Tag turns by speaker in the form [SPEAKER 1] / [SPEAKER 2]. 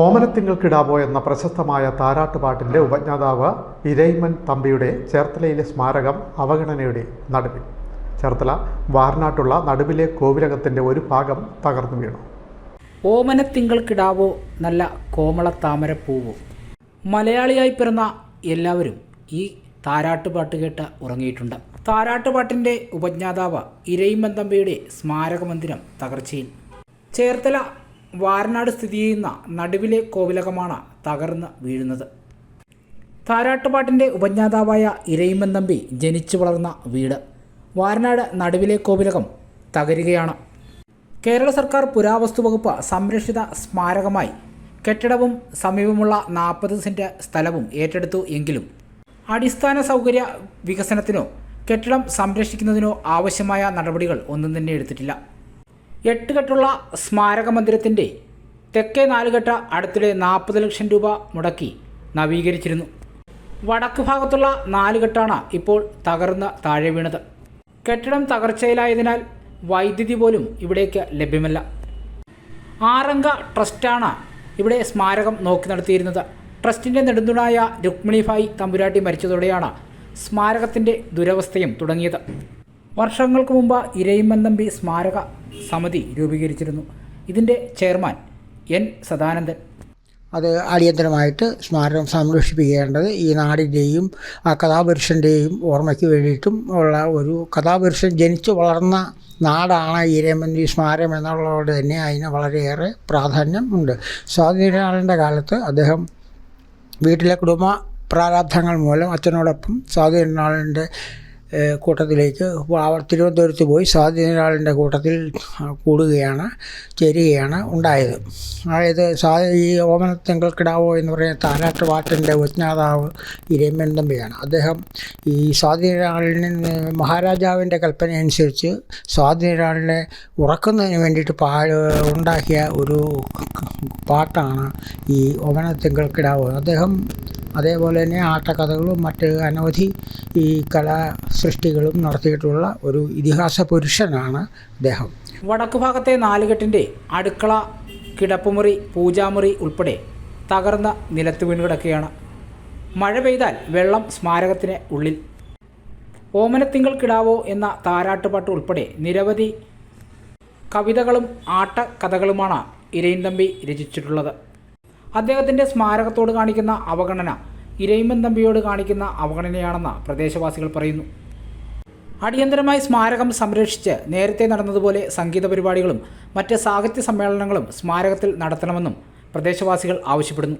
[SPEAKER 1] ഓമനത്തിങ്ങൾക്കിടാവോ എന്ന പ്രശസ്തമായ താരാട്ടുപാട്ടിന്റെ ഉപജ്ഞാതാവ് ഇരൈമൻ തമ്പിയുടെ ചേർത്തലയിലെ സ്മാരകം അവഗണനയുടെ നടുവിൽ. ചേർത്തല വാർനാട്ടുള്ള നടുവിലെ കോവിലകത്തിന്റെ ഒരു ഭാഗം തകർന്നു വീണു.
[SPEAKER 2] ഓമനത്തിങ്കൾക്കിടാവോ നല്ല കോമള താമരപ്പൂവോ. മലയാളിയായി പിറന്ന എല്ലാവരും ഈ താരാട്ടുപാട്ട് കേട്ട് ഉറങ്ങിയിട്ടുണ്ട്. താരാട്ടുപാട്ടിന്റെ ഉപജ്ഞാതാവ് ഇരയിമ്മൻ തമ്പിയുടെ സ്മാരകമന്ദിരം തകർച്ചയിൽ. ചേർത്തല വാരനാട് സ്ഥിതി ചെയ്യുന്ന നടുവിലെ കോവിലകമാണ് തകർന്ന് വീഴുന്നത്. താരാട്ടുപാട്ടിന്റെ ഉപജ്ഞാതാവായ ഇരയിമ്മൻ തമ്പി ജനിച്ചു വളർന്ന വീട്. വാരനാട് നടുവിലെ കോവിലകം തകരുകയാണ്. കേരള സർക്കാർ പുരാവസ്തു വകുപ്പ് സംരക്ഷിത സ്മാരകമായി കെട്ടിടവും സമീപമുള്ള നാൽപ്പത് സെന്റ് സ്ഥലവും ഏറ്റെടുത്തു എങ്കിലും അടിസ്ഥാന സൗകര്യ വികസനത്തിനോ കെട്ടിടം സംരക്ഷിക്കുന്നതിനോ ആവശ്യമായ നടപടികൾ ഒന്നും തന്നെ എടുത്തിട്ടില്ല. എട്ട് കെട്ടുള്ള സ്മാരക മന്ദിരത്തിന്റെ തെക്കേ നാലുകെട്ട അടുത്തിടെ നാൽപ്പത് ലക്ഷം രൂപ മുടക്കി നവീകരിച്ചിരുന്നു. വടക്ക് ഭാഗത്തുള്ള നാലുകെട്ടാണ് ഇപ്പോൾ തകർന്ന് താഴെ വീണത്. കെട്ടിടം തകർച്ചയിലായതിനാൽ വൈദ്യുതി പോലും ഇവിടേക്ക് ലഭ്യമല്ല. ആറംഗ ട്രസ്റ്റാണ് ഇവിടെ സ്മാരകം നോക്കി നടത്തിയിരുന്നത്. ട്രസ്റ്റിന്റെ നെടുന്തുണായ രുക്മിണിഭായ് തമ്പുരാട്ടി മരിച്ചതോടെയാണ് സ്മാരകത്തിന്റെ ദുരവസ്ഥയും തുടങ്ങിയത്. വർഷങ്ങൾക്ക് മുമ്പ് ഇരയിമ്മൻ തമ്പി സ്മാരക സമിതി രൂപീകരിച്ചിരുന്നു. ഇതിന്റെ ചെയർമാൻ എൻ സദാനന്ദൻ.
[SPEAKER 3] അത് അടിയന്തരമായിട്ട് സ്മാരകം സംരക്ഷിപ്പിക്കേണ്ടത് ഈ നാടിന്റെയും ആ കഥാപുരുഷന്റെയും ഓർമ്മയ്ക്ക് വേണ്ടിയിട്ടും ഉള്ള ഒരു കഥാപുരുഷൻ ജനിച്ചു വളർന്ന നാടാണ് ഈരമന്തി സ്മാരകം എന്നുള്ളതുകൊണ്ട് തന്നെ അതിന് വളരെയേറെ പ്രാധാന്യം ഉണ്ട്. സ്വാതന്ത്ര്യനാളിന്റെ കാലത്ത് അദ്ദേഹം വീട്ടിലെ കുടുംബ പ്രാരാബ്ധങ്ങൾ മൂലം അച്ഛനോടൊപ്പം സ്വാതന്ത്ര്യനാളിന്റെ കൂട്ടത്തിലേക്ക് അവർ തിരുവനന്തപുരത്ത് പോയി സ്വാതന്ത്ര്യനാളിന്റെ കൂട്ടത്തിൽ കൂടുകയാണ് ചേരുകയാണ് ഉണ്ടായത്. അതായത് സ്വാ ഈ ഓമനത്തിങ്കൾക്കിടാവോ എന്ന് പറയുന്ന താരാട്ട് പാട്ടിന്റെ ഉപജ്ഞാതാവ് ഇരേമ്യൻ തമ്പിയാണ്. അദ്ദേഹം ഈ സ്വാതന്ത്ര്യനാളിന് മഹാരാജാവിന്റെ കൽപ്പന അനുസരിച്ച് സ്വാതന്ത്ര്യനാളിനെ ഉറക്കുന്നതിന് വേണ്ടിയിട്ട് പാ ഉണ്ടാക്കിയ ഒരു പാട്ടാണ് ഈ ഓമനത്തിങ്കൾക്കിടാവോ അദ്ദേഹം അതേപോലെ തന്നെ ആട്ടക്കഥകളും മറ്റ് അനവധി ഈ കലാ സൃഷ്ടികളും നടത്തിയിട്ടുള്ള ഒരു ഇതിഹാസ പുരുഷനാണ് അദ്ദേഹം.
[SPEAKER 2] വടക്കു ഭാഗത്തെ നാലുകെട്ടിന്റെ അടുക്കള കിടപ്പുമുറി പൂജാമുറി ഉൾപ്പെടെ തകർന്ന നിലത്ത് വീണ് കിടക്കുകയാണ് മഴ പെയ്താൽ വെള്ളം സ്മാരകത്തിന് ഉള്ളിൽ. ഓമനത്തിങ്കൾ കിടാവോ എന്ന താരാട്ടുപാട്ട് ഉൾപ്പെടെ നിരവധി കവിതകളും ആട്ടക്കഥകളുമാണ് ഇരയിൻ തമ്പി രചിച്ചിട്ടുള്ളത്. അദ്ദേഹത്തിന്റെ സ്മാരകത്തോട് കാണിക്കുന്ന അവഗണന ഇരയിമ്മൻ തമ്പിയോട് കാണിക്കുന്ന അവഗണനയാണെന്ന് പ്രദേശവാസികൾ പറയുന്നു. അടിയന്തരമായി സ്മാരകം സംരക്ഷിച്ച് നേരത്തെ നടന്നതുപോലെ സംഗീത പരിപാടികളും മറ്റ് സാഹിത്യ സമ്മേളനങ്ങളും സ്മാരകത്തിൽ നടത്തണമെന്നും പ്രദേശവാസികൾ ആവശ്യപ്പെടുന്നു.